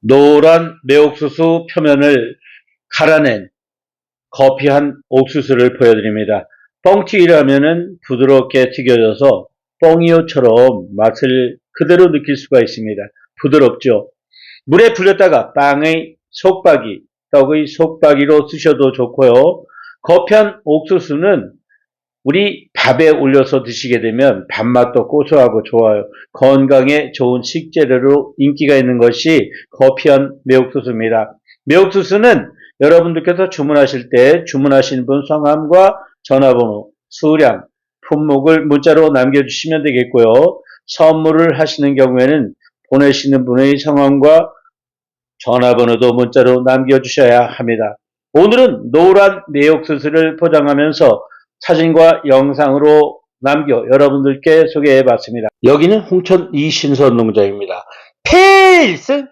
노란 매옥수수 표면을 갈아낸 거피한 옥수수를 보여드립니다. 뻥튀기라면은 부드럽게 튀겨져서 뻥이오처럼 맛을 그대로 느낄 수가 있습니다. 부드럽죠. 물에 불렸다가 빵의 속박이, 떡의 속박이로 쓰셔도 좋고요. 거피한 옥수수는 우리 밥에 올려서 드시게 되면 밥맛도 고소하고 좋아요. 건강에 좋은 식재료로 인기가 있는 것이 거피한 매옥수수입니다. 매옥수수는 여러분들께서 주문하실 때 주문하신 분 성함과 전화번호, 수량, 품목을 문자로 남겨주시면 되겠고요. 선물을 하시는 경우에는 보내시는 분의 성함과 전화번호도 문자로 남겨주셔야 합니다. 오늘은 노란 매옥수수를 포장하면서 사진과 영상으로 남겨 여러분들께 소개해 봤습니다. 여기는 홍천 이신선 농장입니다. 필승!